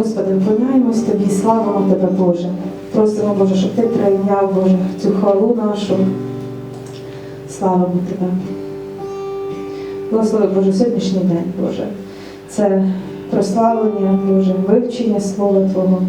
Господи, вклоняємось Тобі, славимо Тебе, Боже. Просимо, Боже, щоб Ти прийняв, Боже, цю хвалу нашу. Славимо Тебе. Благослови, Боже, сьогоднішній день, Боже. Це прославлення, Боже, вивчення Слова Твого.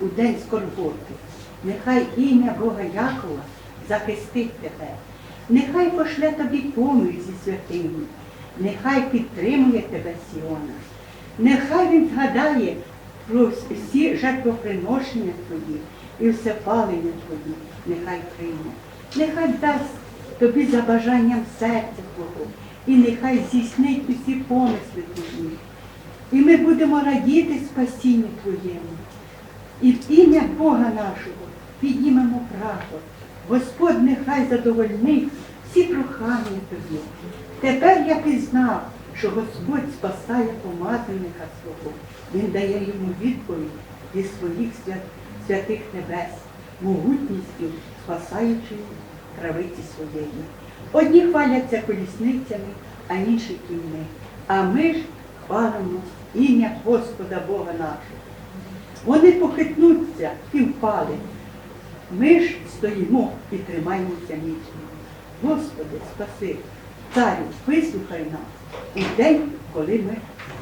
У день скорботи, нехай ім'я Бога Якова захистить тебе, нехай пошле тобі поміч зі святими, нехай підтримує тебе Сіона, нехай він згадає про всі жертвоприношення твої і все палення твої, нехай прийме, нехай дасть тобі за бажанням серця Твого, і нехай здійснить усі помисли твої. І ми будемо радіти спасінню Твоєму. І в ім'я Бога нашого піднімемо прапор. Господь нехай задовольнить всі прохання Тобі. Тепер я пізнав, що Господь спасає помазанника свого. Він дає йому відповідь зі своїх свят- святих небес, могутністю спасаючи травиці своєї. Одні хваляться колісницями, а інші кіньми. А ми ж хвалимо ім'я Господа Бога нашого. Вони похитнуться і впали. Ми ж стоїмо і тримаємося міцно. Господи, спаси, царю, вислухай нас у день, коли ми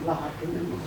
благатимемо.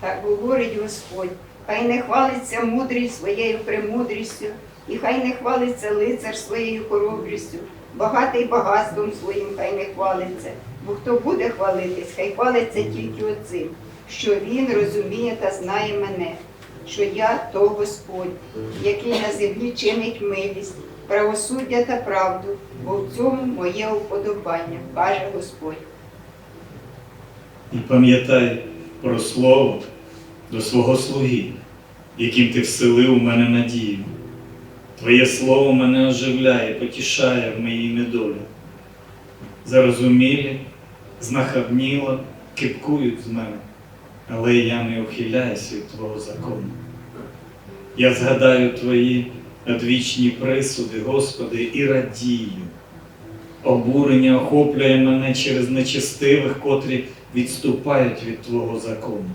Так говорить Господь, хай не хвалиться мудрість своєю премудрістю, і хай не хвалиться лицар своєю хоробрістю, багатий багатством своїм хай не хвалиться, бо хто буде хвалитись, хай хвалиться тільки оцим, що він розуміє та знає мене, що я то Господь, який на землі чинить милість, правосуддя та правду, бо в цьому моє уподобання, каже Господь. І пам'ятай про слово до свого слуги, яким ти вселив у мене надію. Твоє слово мене оживляє, потішає в моїй недолі. Зарозумілі, знахабніло, кипкують з мене, але я не ухиляюсь від Твого закону. Я згадаю Твої одвічні присуди, Господи, і радію. Обурення охоплює мене через нечестивих, котрі відступають від Твого закону.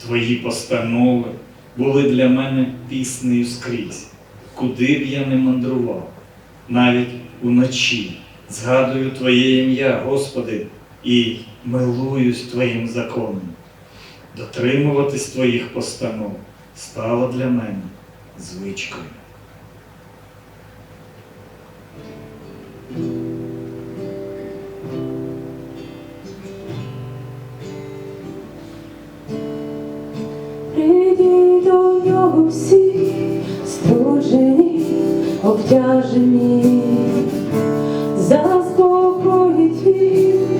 Твої постанови були для мене піснею скрізь, куди б я не мандрував, навіть уночі згадую Твоє ім'я, Господи, і милуюсь Твоїм законом. Дотримуватись Твоїх постанов стало для мене звичкою. Богом всі стружені, обтяжені, заспокоїть він.